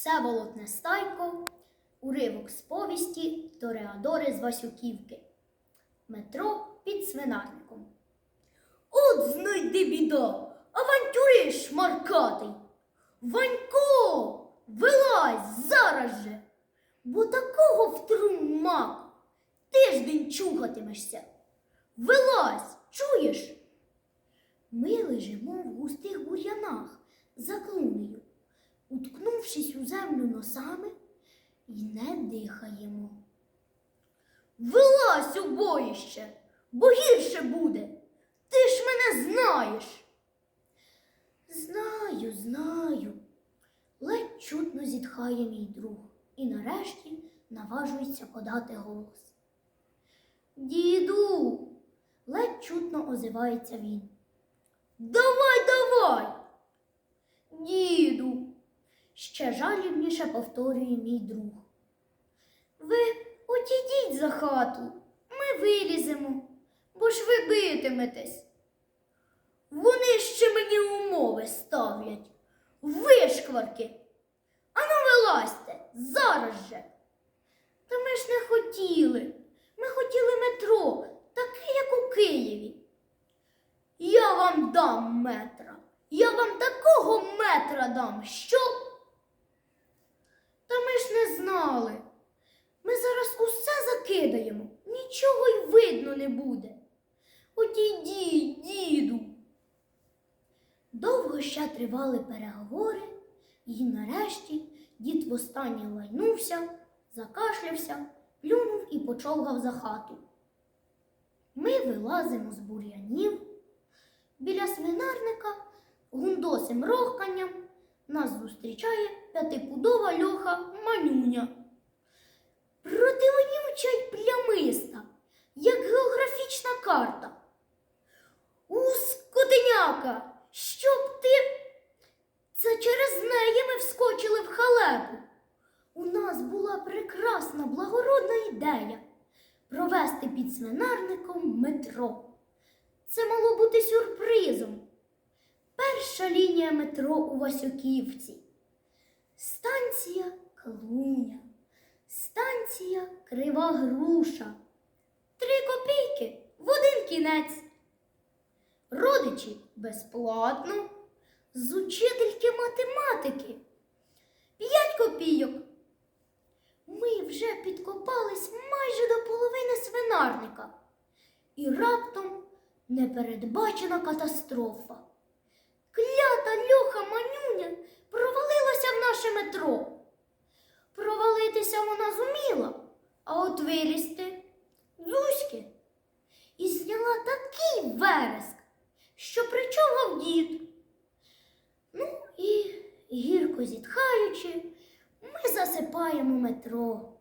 Всеволод Нестайко, уривок з повісті Тореадори з Васюківки. Метро під свинарником. От знайди біда, авантюриш шмаркатий. Ванько, вилазь зараз же, бо такого втрумак тиждень чухатимешся. Вилазь, чуєш? Ми лежимо в густих бур'янах за клунею, уткнувшись у землю носами і не дихаємо. Вилазь у боїще, бо гірше буде. Ти ж мене знаєш. Знаю, знаю. Ледь чутно зітхає мій друг і нарешті наважується подати голос. Діду, ледь чутно озивається він. Давай. Діду, ще жалібніше повторює мій друг. Ви отійдіть за хату, ми виліземо, бо ж ви битиметесь. Вони ще мені умови ставлять. Вишкварки. Ану вилазьте, зараз же. Та ми ж не хотіли. Ми хотіли метро, таке, як у Києві. Я вам дам метра. Я вам такого метра дам, що. Знали. Ми зараз усе закидаємо, нічого й видно не буде. Отійдіть, діду. Довго ще тривали переговори, і нарешті дід востаннє лайнувся, закашлявся, плюнув і почовгав за хату. Ми вилазимо з бур'янів. Біля свинарника гундосим рохканням нас зустрічає п'ятипудова льоха манюня. Противонюча й плямиста, як географічна карта. У скотиняка, щоб ти. Це через неї ми вскочили в халепу. У нас була прекрасна благородна ідея провести під свинарником метро. Це мало бути сюрпризом. Перша лінія метро у Васюківці. Станція Клуня. Станція Крива Груша. Три копійки в один кінець. Родичі безплатно. З учительки математики. П'ять копійок. Ми вже підкопались майже до половини свинарника. І раптом непередбачена катастрофа. Клята льоха манюня провалилася в наше метро. Провалитися вона зуміла, а от вилізти Зуськи. І зняла такий вереск, що причогав дід. Ну і, гірко зітхаючи, ми засипаємо метро.